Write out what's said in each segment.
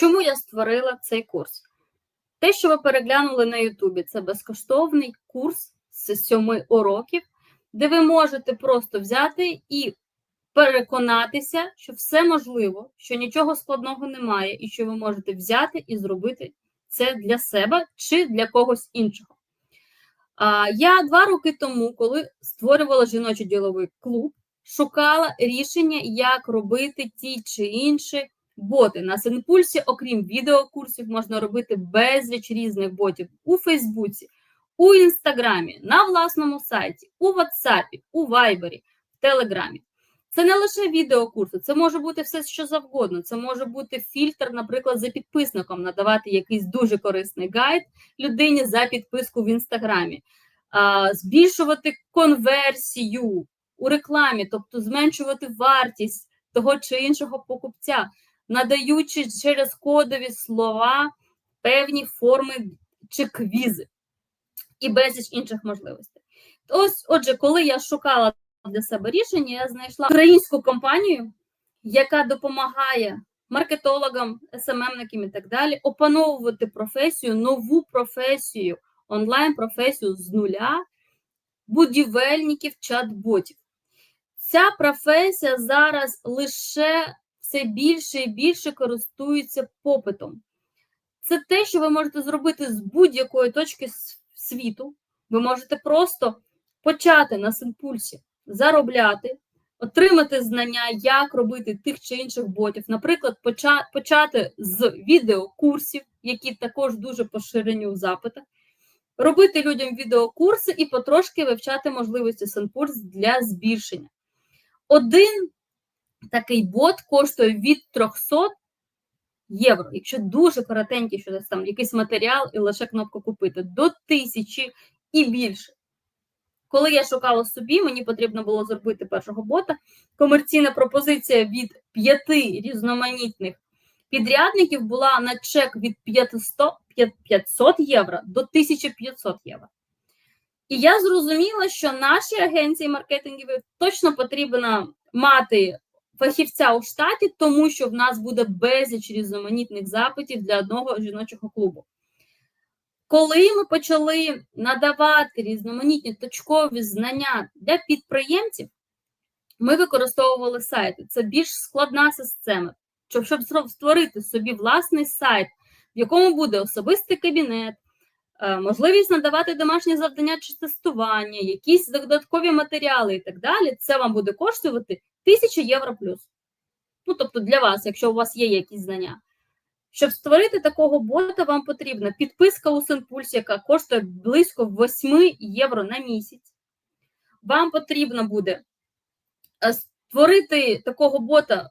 Чому я створила цей курс? Те, що ви переглянули на Ютубі, це безкоштовний курс з сьоми уроків, де ви можете просто взяти і переконатися, що все можливо, що нічого складного немає, і що ви можете взяти і зробити це для себе чи для когось іншого. Я два роки тому, коли створювала жіночий діловий клуб, шукала рішення, як робити ті чи інші боти. На Синпульсі, окрім відеокурсів, можна робити безліч різних ботів у Фейсбуці, у Інстаграмі, на власному сайті, у Ватсапі, у Вайбері, в Телеграмі. Це не лише відеокурси, це може бути все, що завгодно. Це може бути фільтр, наприклад, за підписником, надавати якийсь дуже корисний гайд людині за підписку в інстаграмі, збільшувати конверсію у рекламі, тобто зменшувати вартість того чи іншого покупця, надаючи через кодові слова певні форми чи квізи і безліч інших можливостей. Ось, отже, коли я шукала для себе рішення, я знайшла українську компанію, яка допомагає маркетологам, СММникам і так далі опановувати професію, нову професію, онлайн-професію з нуля, будівельників, чат-ботів. Ця професія зараз лише все більше і більше користується попитом. Це те, що ви можете зробити з будь-якої точки світу. Ви можете просто почати на симпульсі заробляти, отримати знання, як робити тих чи інших ботів. Наприклад, почати з відеокурсів, які також дуже поширені у запитах, робити людям відеокурси і потрошки вивчати можливості Сенпульс для збільшення. Один такий бот коштує від 300 євро, якщо дуже коротенький, що там якийсь матеріал і лише кнопку купити, до 1000 і більше. Коли я шукала собі, мені потрібно було зробити першого бота. Комерційна пропозиція від п'яти різноманітних підрядників була на чек від 500, 500 євро до 1500 євро. І я зрозуміла, що нашій агенції маркетингові точно потрібно мати фахівця у штаті, тому що в нас буде безліч різноманітних запитів для одного жіночого клубу. Коли ми почали надавати різноманітні точкові знання для підприємців, ми використовували сайти. Це більш складна система. Щоб створити собі власний сайт, в якому буде особистий кабінет, можливість надавати домашні завдання чи тестування, якісь додаткові матеріали і так далі, це вам буде коштувати 1000 євро плюс. Ну, тобто для вас, якщо у вас є якісь знання. Щоб створити такого бота, вам потрібна підписка у Сенпульс, яка коштує близько 8 євро на місяць. Вам потрібно буде е, створити такого бота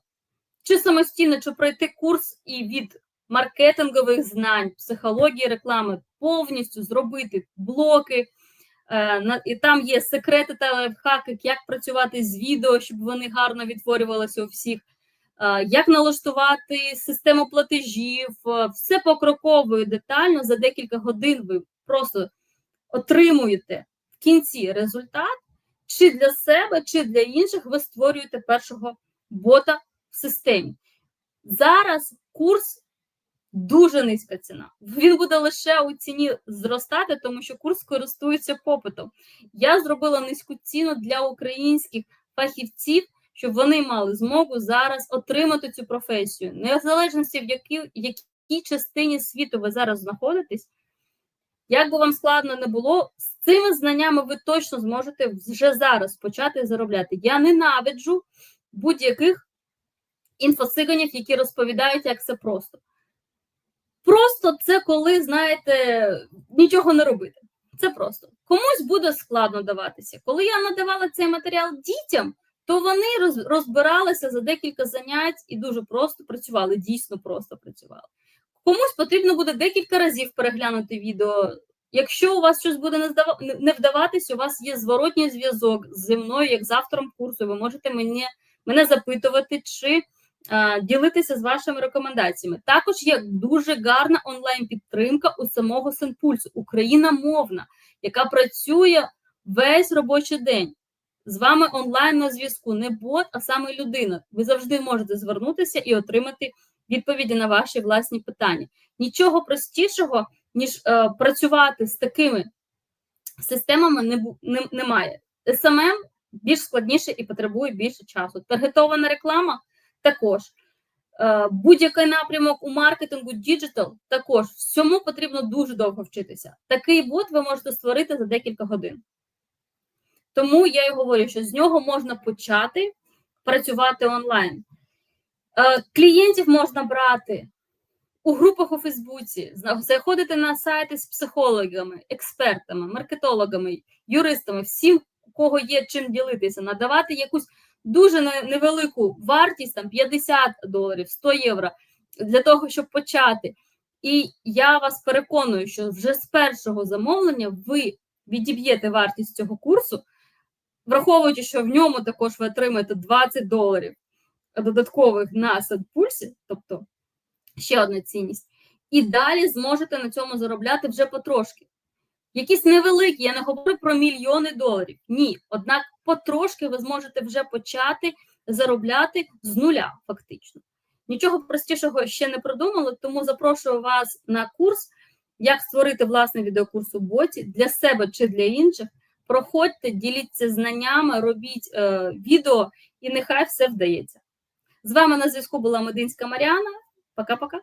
чи самостійно, чи пройти курс і від маркетингових знань, психології реклами, повністю зробити блоки. Е, і там є секрети та лайфхаки, як працювати з відео, щоб вони гарно відтворювалися у всіх як налаштувати систему платежів, все покроково і детально за декілька годин ви просто отримуєте в кінці результат, чи для себе, чи для інших ви створюєте першого бота в системі. Зараз курс дуже низька ціна. Він буде лише у ціні зростати, тому що курс користується попитом. Я зробила низьку ціну для українських фахівців щоб вони мали змогу зараз отримати цю професію, незалежно в якій, частині світу ви зараз знаходитесь, як би вам складно не було, з цими знаннями ви точно зможете вже зараз почати заробляти. Я ненавиджу будь-яких інфосиганів, які розповідають, як це просто. Просто це коли, знаєте, нічого не робити. Це просто. Комусь буде складно даватися. Коли я надавала цей матеріал дітям, то вони розбиралися за декілька занять і дуже просто працювали, дійсно просто працювали. Комусь потрібно буде декілька разів переглянути відео. Якщо у вас щось буде не вдаватись, у вас є зворотній зв'язок зі мною, як з автором курсу, ви можете мені, мене запитувати чи ділитися з вашими рекомендаціями. Також є дуже гарна онлайн-підтримка у самого Сенпульсу, Україна мовна, яка працює весь робочий день з вами онлайн на зв'язку, не бот, а саме людина. Ви завжди можете звернутися і отримати відповіді на ваші власні питання. Нічого простішого, ніж е, працювати з такими системами, не, не, немає. СММ більш складніше і потребує більше часу. Таргетована реклама також. Е, Будь-який напрямок у маркетингу діджитал також всьому потрібно дуже довго вчитися. Такий бот ви можете створити за декілька годин. Тому я і говорю, що з нього можна почати працювати онлайн. Е, Клієнтів можна брати у групах у Фейсбуці, заходити на сайти з психологами, експертами, маркетологами, юристами, всім, у кого є чим ділитися, надавати якусь дуже невелику вартість, там 50 доларів, 100 євро, для того, щоб почати. І я вас переконую, що вже з першого замовлення ви відіб'єте вартість цього курсу, враховуючи, що в ньому також ви отримаєте 20 доларів додаткових на садпульсі, тобто ще одна цінність, і далі зможете на цьому заробляти вже потрошки. Якісь невеликі, я не говорю про мільйони доларів. Ні. Однак потрошки ви зможете вже почати заробляти з нуля, фактично. Нічого простішого ще не продумали, тому запрошую вас на курс, як створити власний відеокурс у боті для себе чи для інших. Проходьте, діліться знаннями, робіть е, відео, і нехай все вдається. З вами на зв'язку була Мединська Маріана. Пока-пока.